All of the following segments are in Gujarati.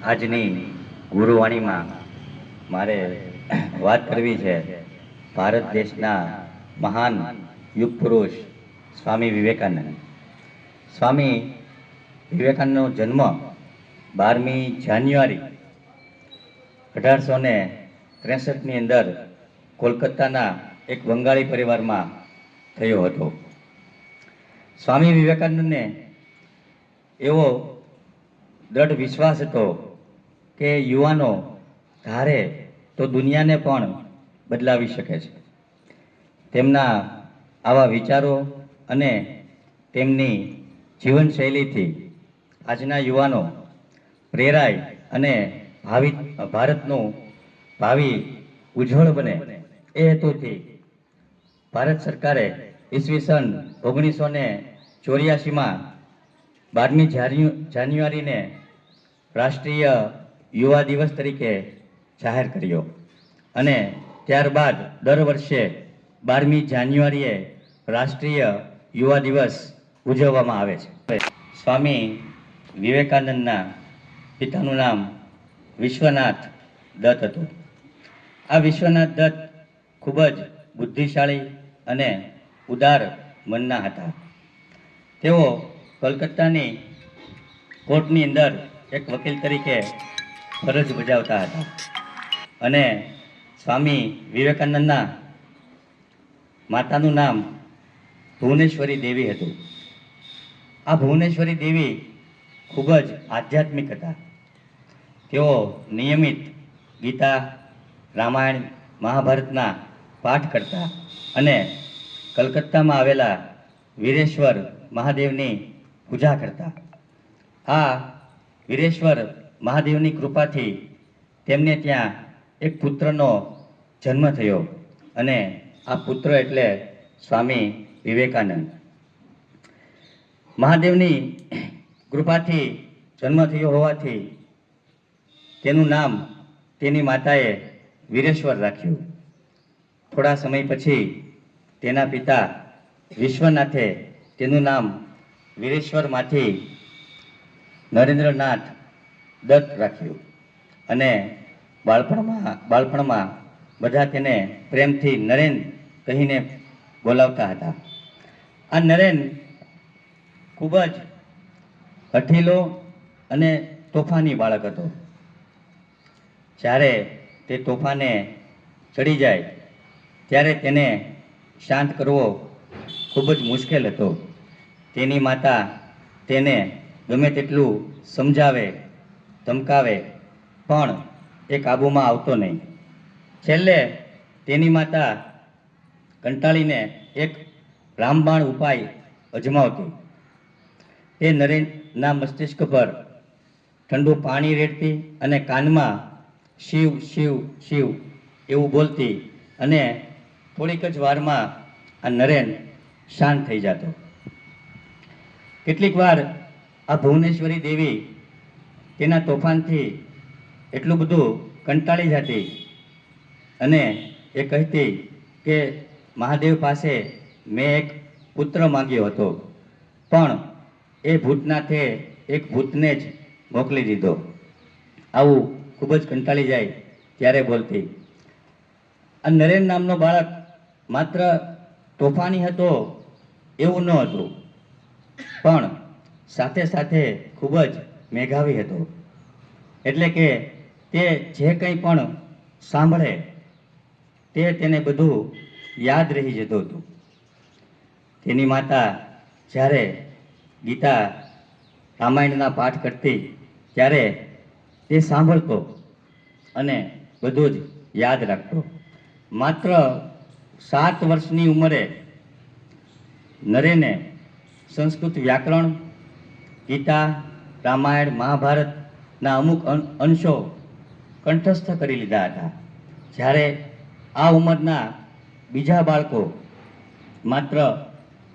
આજની ગુરુવાણીમાં મારે વાત કરવી છે. ભારત દેશના મહાન યુગ પુરુષ સ્વામી વિવેકાનંદ. સ્વામી વિવેકાનંદનો જન્મ બારમી જાન્યુઆરી અઢારસો ને ત્રેસઠની અંદર કોલકાતાના એક બંગાળી પરિવારમાં થયો હતો. સ્વામી વિવેકાનંદને એવો દ્રઢ વિશ્વાસ હતો કે યુવાનો ધારે તો દુનિયાને પણ બદલાવી શકે છે. તેમના આવા વિચારો અને તેમની જીવનશૈલીથી આજના યુવાનો પ્રેરાય અને ભાવિ ભારતનું ભાવિ ઉજ્જવળ બને. એ હેતુથી ભારત સરકારે ઈસવીસન ઓગણીસો ને ચોર્યાસીમાં બારમી જાન્યુ, જાન્યુઆરીને રાષ્ટ્રીય યુવા દિવસ તરીકે જાહેર કર્યો. અને ત્યારબાદ દર વર્ષે બારમી જાન્યુઆરીએ રાષ્ટ્રીય યુવા દિવસ ઉજવવામાં આવે છે. સ્વામી વિવેકાનંદના પિતાનું નામ વિશ્વનાથ દત્ત હતું. આ વિશ્વનાથ દત્ત ખૂબ જ બુદ્ધિશાળી અને ઉદાર મનના હતા. તેઓ કલકત્તાની કોર્ટની અંદર એક વકીલ તરીકે ફરજ બજાવતા હતા. અને સ્વામી વિવેકાનંદના માતાનું નામ ભુવનેશ્વરી દેવી હતું. આ ભુવનેશ્વરી દેવી ખૂબ જ આધ્યાત્મિક હતા. તેઓ નિયમિત ગીતા, રામાયણ, મહાભારતના પાઠ કરતા અને કલકત્તામાં આવેલા વીરેશ્વર મહાદેવની પૂજા કરતા. આ વીરેશ્વર મહાદેવની કૃપાથી તેમને ત્યાં એક પુત્રનો જન્મ થયો અને આ પુત્ર એટલે સ્વામી વિવેકાનંદ. મહાદેવની કૃપાથી જન્મ થયો હોવાથી તેનું નામ તેની માતાએ વીરેશ્વર રાખ્યું. થોડા સમય પછી તેના પિતા વિશ્વનાથે તેનું નામ વીરેશ્વરમાંથી નરેન્દ્રનાથ દત્ત રાખ્યું. અને બાળપણમાં બાળપણમાં બધા તેને પ્રેમથી નરેન કહીને બોલાવતા હતા. આ નરેન ખૂબ જ કઠીલો અને તોફાની બાળક હતો. જ્યારે તે તોફાને ચડી જાય, ત્યારે તેને શાંત કરવો ખૂબ જ મુશ્કેલ હતો. તેની માતા તેને ગમે તેટલું સમજાવે ધમકાવે, પણ એ કાબૂમાં આવતો નહીં. છેલ્લે તેની માતા કંટાળીને એક રામબાણ ઉપાય અજમાવતી. તે નરેનના મસ્તિષ્ક પર ઠંડુ પાણી રેડતી અને કાનમાં શિવ શિવ શિવ એવું બોલતી અને થોડીક જ વારમાં આ નરેન શાંત થઈ જતો. કેટલીક વાર આ ભુવનેશ્વરી દેવી તેના તોફાનથી એટલું બધું કંટાળી જતી અને એ કહેતી કે મહાદેવ પાસે મેં એક પુત્ર માંગ્યો હતો. પણ એ ભૂતનાથે એક ભૂતને જ મોકલી દીધો. આવું ખૂબ જ કંટાળી જાય ત્યારે બોલતી. આ નરેન નામનો બાળક માત્ર તોફાની હતો એવું ન હતું. પણ સાથે સાથે ખૂબ જ મેઘાવી હતો. એટલે કે તે જે કંઈ પણ સાંભળે, તે તેને બધું યાદ રહી જતું હતું. તેની માતા જ્યારે ગીતા રામાયણના પાઠ કરતી, ત્યારે તે સાંભળતો અને બધું જ યાદ રાખતો. માત્ર સાત વર્ષની ઉંમરે નરેને સંસ્કૃત વ્યાકરણ, ગીતા રામાયણ મહાભારતના અમુક અંશો કંઠસ્થ કરી લીધા હતા. જ્યારે આ ઉંમરના બીજા બાળકો માત્ર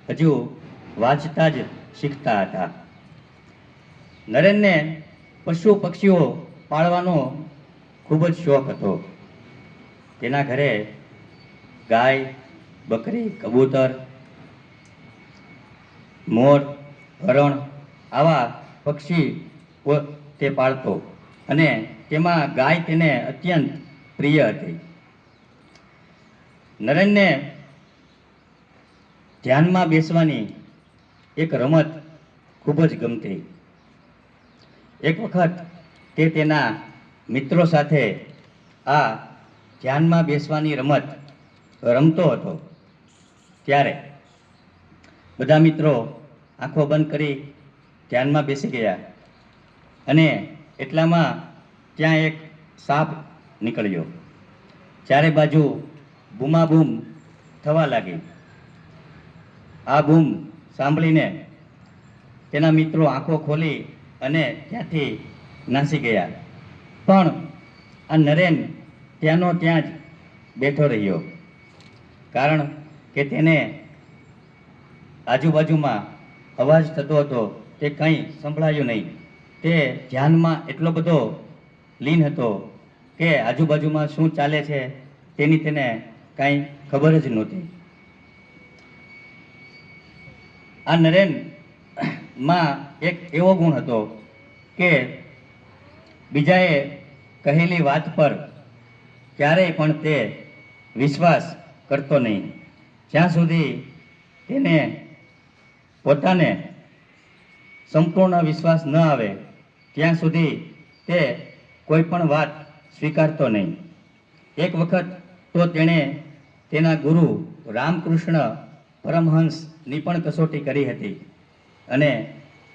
હજુ વાંચતા જ શીખતા હતા. નરેનને પશુ પક્ષીઓ પાળવાનો ખૂબ જ શોખ હતો. તેના ઘરે ગાય, બકરી, કબૂતર, મોર, હરણ આવા પક્ષી તે પાળતો અને તેમાં ગાય તેને અત્યંત પ્રિય હતી. નરેનને ધ્યાનમાં બેસવાની એક રમત ખૂબ જ ગમતી. એક વખત તે તેના મિત્રો સાથે આ ધ્યાનમાં બેસવાની રમત રમતો હતો. ત્યારે બધા મિત્રો આંખો બંધ કરી ધ્યાનમાં બેસી ગયા. અને એટલામાં ત્યાં એક સાપ નીકળ્યો. ચારે બાજુ બૂમાબૂમ થવા લાગી. આ બૂમ સાંભળીને તેના મિત્રો આંખો ખોલી અને ત્યાંથી નાસી ગયા. પણ આ નરેન ત્યાંનો ત્યાં જ બેઠો રહ્યો. કારણ કે તેને આજુબાજુમાં અવાજ થતો હતો તે કંઈ સંભળાયું નહીં. તે ધ્યાનમાં એટલો બધો લીન હતો કે આજુબાજુમાં શું ચાલે છે તેની તેને કાંઈ ખબર જ નહોતી. આ નરેનમાં એક એવો ગુણ હતો કે બીજાએ કહેલી વાત પર ક્યારેય પણ તે વિશ્વાસ કરતો નહીં. જ્યાં સુધી તેને પોતાને સંપૂર્ણ વિશ્વાસ ન આવે, ત્યાં સુધી તે કોઈ પણ વાત સ્વીકારતો નહીં. એક વખત તો તેણે તેના ગુરુ રામકૃષ્ણ પરમહંસની પણ કસોટી કરી હતી અને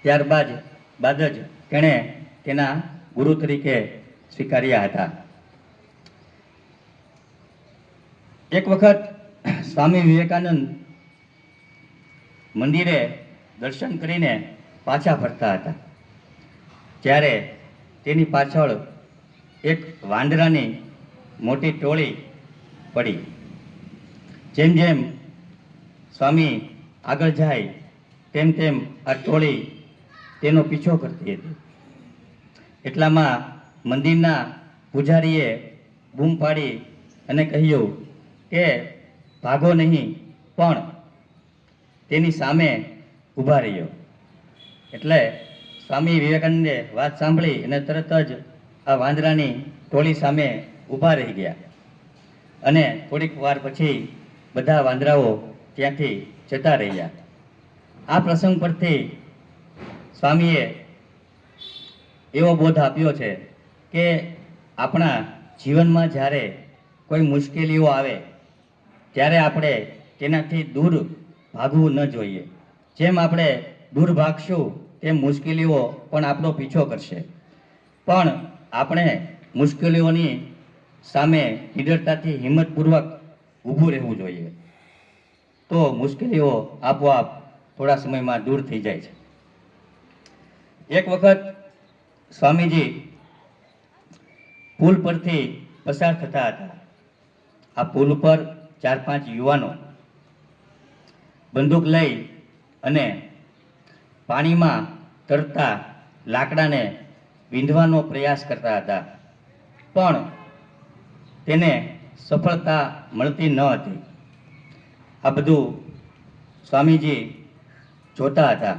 ત્યારબાદ બાદ જ તેણે તેના ગુરુ તરીકે સ્વીકાર્યા હતા. એક વખત સ્વામી વિવેકાનંદ મંદિરે દર્શન કરીને પાછા ફરતા હતા. ત્યારે તેની પાછળ એક વાંદરાની મોટી ટોળી પડી. જેમ જેમ સ્વામી આગળ જાય, તેમ તેમ આ ટોળી તેનો પીછો કરતી હતી. એટલામાં મંદિરના પૂજારીએ બૂમ પાડી અને કહ્યું કે, ભાગો નહીં, પણ તેની સામે ઊભા રહ્યો. એટલે સ્વામી વિવેકાનંદે વાત સાંભળી અને તરત જ આ વાંદરાની ટોળી સામે ઊભા રહી ગયા. અને થોડીક વાર પછી બધા વાંદરાઓ ત્યાંથી જતા રહ્યા. આ પ્રસંગ પરથી સ્વામીએ એવો બોધ આપ્યો છે કે આપણા જીવનમાં જ્યારે કોઈ મુશ્કેલીઓ આવે, ત્યારે આપણે તેનાથી દૂર ભાગવું ન જોઈએ. જેમ આપણે દૂર ભાગશું તેમ મુશ્કેલીઓ પણ આપણો પીછો કરશે. પણ આપણે મુશ્કેલીઓની સામે નિડરતાથી હિંમતપૂર્વક ઊભું રહેવું જોઈએ. તો મુશ્કેલીઓ આપોઆપ થોડા સમયમાં દૂર થઈ જાય છે. એક વખત સ્વામીજી પુલ પરથી પસાર થતા હતા. આ પુલ ઉપર ચાર પાંચ યુવાનો બંદૂક લઈ અને પાણીમાં તરતા લાકડાને વીંધવાનો પ્રયાસ કરતા હતા. પણ તેને સફળતા મળતી ન હતી. આ બધું સ્વામીજી જોતા હતા.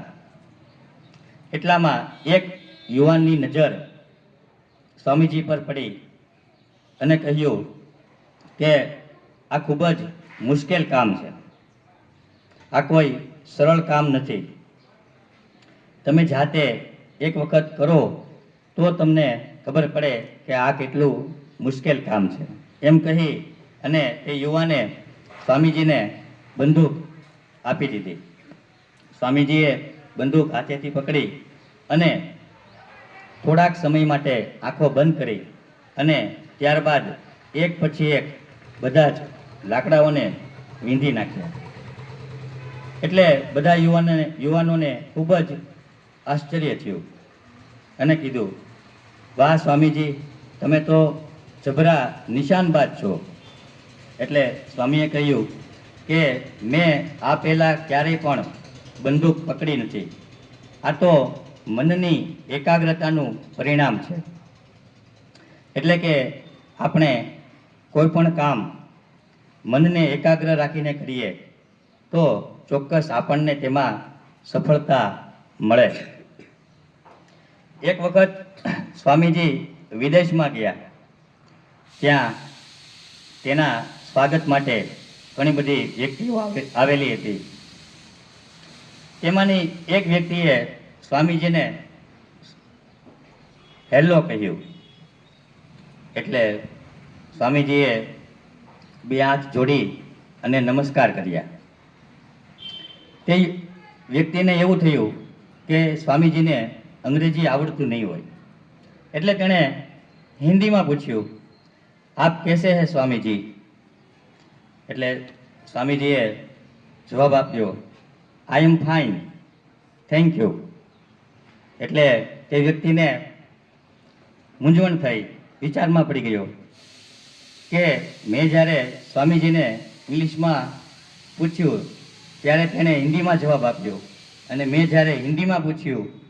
એટલામાં એક યુવાનની નજર સ્વામીજી પર પડી અને કહ્યું કે, આ ખૂબ જ મુશ્કેલ કામ છે. આ કોઈ સરળ કામ નથી. તમે જાતે એક વખત કરો, તો તમને ખબર પડે કે આ કેટલું મુશ્કેલ કામ છે. એમ કહી અને એ યુવાને સ્વામીજીને બંદૂક આપી દીધી. સ્વામીજીએ બંદૂક હાથેથી પકડી અને થોડાક સમય માટે આંખો બંધ કરી અને ત્યારબાદ એક પછી એક બધા જ લાકડાઓને વીંધી નાખ્યા. એટલે બધા યુવાનોને યુવાનોને ખૂબ જ આશ્ચર્ય થયું અને કીધું, વાહ સ્વામીજી, તમે તો જબરા નિશાનબાજ છો. એટલે સ્વામીએ કહ્યું કે, મેં આ પહેલાં ક્યારેય પણ બંદૂક પકડી નથી. આ તો મનની એકાગ્રતાનું પરિણામ છે. એટલે કે આપણે કોઈ પણ કામ મનને એકાગ્ર રાખીને કરીએ, તો ચોક્કસ આપણને તેમાં સફળતા મળે છે. એક વખત સ્વામીજી વિદેશમાં ગયા. ત્યાં તેના સ્વાગત માટે ઘણી બધી વ્યક્તિઓ આવે- આવેલી હતી. તેમાંની એક વ્યક્તિએ સ્વામીજીને હેલો કહ્યું. એટલે સ્વામીજીએ બે હાથ જોડી અને નમસ્કાર કર્યા. તે વ્યક્તિને એવું થયું કે સ્વામીજીને અંગ્રેજી આવડતું નહીં હોય. એટલે તેણે હિન્દીમાં પૂછ્યું, આપ કેસે હે સ્વામીજી? એટલે સ્વામીજીએ જવાબ આપ્યો I am fine thank you એટલે તે વ્યક્તિને મૂંઝવણ થઈ, વિચારમાં પડી ગયો કે મેં જ્યારે સ્વામીજીને ઇંગ્લિશમાં પૂછ્યું, ત્યારે તેણે હિન્દીમાં જવાબ આપ્યો. અને મેં જ્યારે હિન્દીમાં પૂછ્યું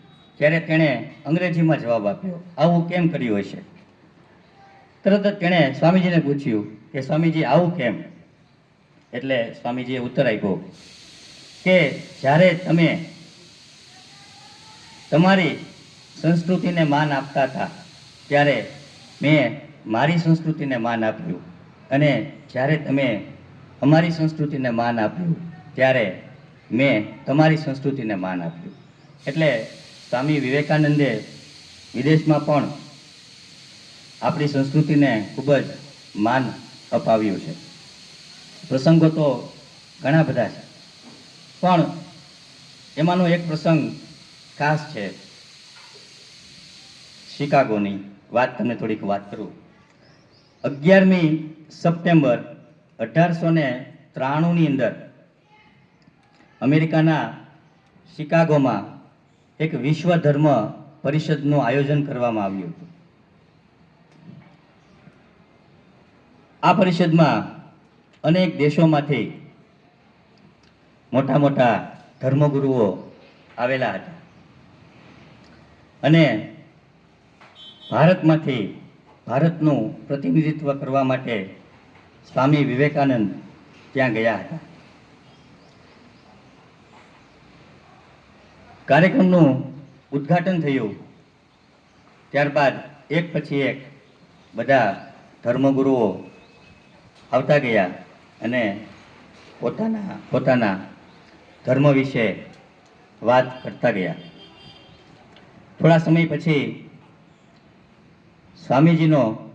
ત્યારે તેણે અંગ્રેજીમાં જવાબ આપ્યો. આવું કેમ કર્યું હશે? તરત જ તેણે સ્વામીજીને પૂછ્યું કે સ્વામીજી, આવું કેમ? એટલે સ્વામીજીએ ઉત્તર આપ્યો કે જ્યારે તમે તમારી સંસ્કૃતિને માન આપતા હતા, ત્યારે મેં મારી સંસ્કૃતિને માન આપ્યું. અને જ્યારે તમે અમારી સંસ્કૃતિને માન આપ્યું, ત્યારે મેં તમારી સંસ્કૃતિને માન આપ્યું. એટલે સ્વામી વિવેકાનંદે વિદેશમાં પણ આપણી સંસ્કૃતિને ખૂબ જ માન અપાવ્યું છે. પ્રસંગો તો ઘણા બધા છે. પણ એમાંનો એક પ્રસંગ ખાસ છે. શિકાગોની વાત તમને થોડીક વાત કરું. અગિયારમી સપ્ટેમ્બર અઢારસો ને ત્રાણુંની અંદર અમેરિકાના શિકાગોમાં એક વિશ્વ ધર્મ પરિષદનું આયોજન કરવામાં આવ્યું હતું. આ પરિષદમાં અનેક દેશોમાંથી મોટા મોટા ધર્મગુરુઓ આવેલા હતા. અને ભારતમાંથી ભારતનું પ્રતિનિધિત્વ કરવા માટે સ્વામી વિવેકાનંદ ત્યાં ગયા હતા. કાર્યક્રમનું ઉદ્ઘાટન થયું. ત્યારબાદ એક પછી એક બધા ધર્મગુરુઓ આવતા ગયા અને પોતાના પોતાના ધર્મ વિશે વાત કરતા ગયા. થોડા સમય પછી સ્વામીજીનો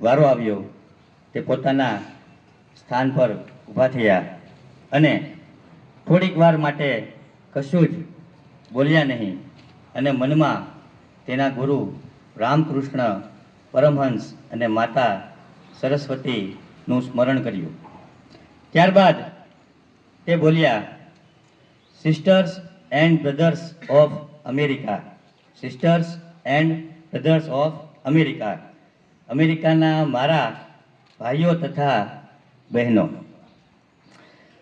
વારો આવ્યો. તે પોતાના સ્થાન પર ઊભા થયા અને થોડીક વાર માટે કશું જ બોલ્યા નહીં. અને મનમાં તેના ગુરુ રામકૃષ્ણ પરમહંસ અને માતા સરસ્વતીનું સ્મરણ કર્યું. ત્યારબાદ તે બોલ્યા sisters and brothers of America sisters and brothers of America અમેરિકાના મારા ભાઈઓ તથા બહેનો.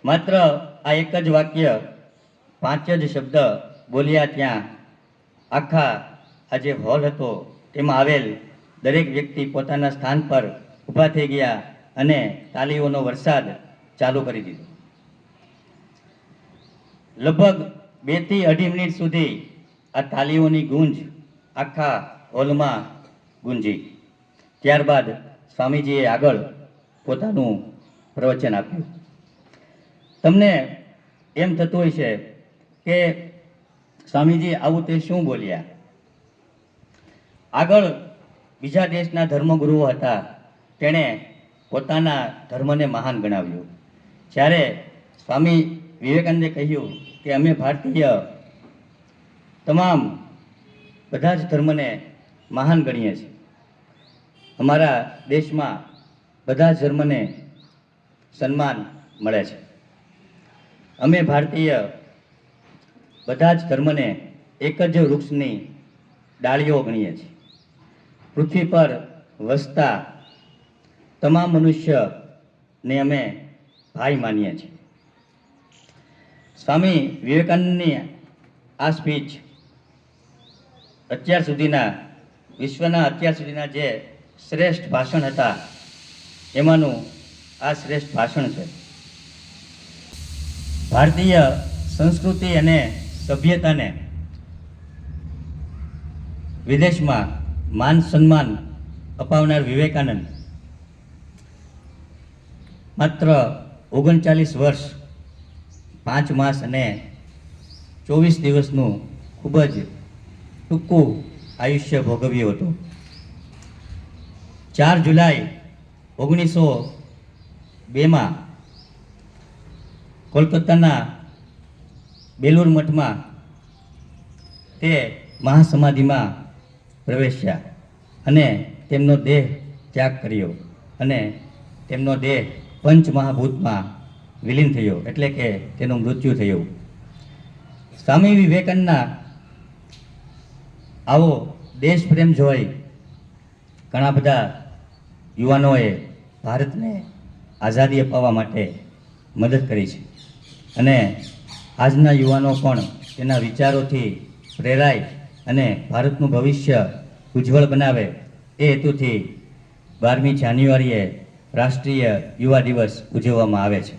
માત્ર આ એક જ વાક્ય પાંચ જ શબ્દ બોલ્યા ત્યાં, આખા આ જે હોલ હતો, તેમાં આવેલ દરેક વ્યક્તિ પોતાના સ્થાન પર ઊભા થઈ ગયા અને તાલીઓનો વરસાદ ચાલુ કરી દીધો. લગભગ બેથી અઢી મિનિટ સુધી આ તાલીઓની ગુંજ આખા હોલમાં ગુંજી. ત્યારબાદ સ્વામીજીએ આગળ પોતાનું પ્રવચન આપ્યું. તમને એમ થતું હોય છે કે સ્વામીજી, આવું તે શું બોલ્યા? આગળ બીજા દેશના ધર્મગુરુઓ હતા. તેણે પોતાના ધર્મને મહાન ગણાવ્યું. જ્યારે સ્વામી વિવેકાનંદે કહ્યું કે અમે ભારતીય તમામ બધા જ ધર્મને મહાન ગણીએ છીએ. અમારા દેશમાં બધા જ ધર્મને સન્માન મળે છે. અમે ભારતીય બધા જ ધર્મને એક જ વૃક્ષની ડાળીઓ ગણીએ છીએ. પૃથ્વી પર વસતા તમામ મનુષ્યને અમે ભાઈ માનીએ છીએ. સ્વામી વિવેકાનંદની આ સ્પીચ અત્યાર સુધીના, વિશ્વના અત્યાર સુધીના જે શ્રેષ્ઠ ભાષણ હતા, એમાંનું આ શ્રેષ્ઠ ભાષણ છે. ભારતીય સંસ્કૃતિ અને સભ્યતાને વિદેશમાં માન સન્માન અપાવનાર વિવેકાનંદ માત્ર ઓગણચાલીસ વર્ષ, પાંચ માસ અને ચોવીસ દિવસનું ખૂબ જ ટૂંકું આયુષ્ય ભોગવ્યું હતું. ચાર જુલાઈ ઓગણીસો બેમાં કોલકાતાના બેલુર મઠમાં તે મહાસમાધિમાં પ્રવેશ્યા અને તેમનો દેહ ત્યાગ કર્યો અને તેમનો દેહ પંચ મહાભૂતમાં વિલીન થયો એટલે કે તેનું મૃત્યુ થયું. સ્વામી વિવેકાનંદના આવો દેશ પ્રેમ જોઈ ઘણા બધા યુવાનોએ ભારતને આઝાદી અપાવવા માટે મદદ કરી છે અને આજના યુવાનો પણ તેના વિચારોથી પ્રેરાય અને ભારતનું ભવિષ્ય ઉજ્જવળ બનાવે એ હેતુથી બારમી જાન્યુઆરીએ રાષ્ટ્રીય યુવા દિવસ ઉજવવામાં આવે છે.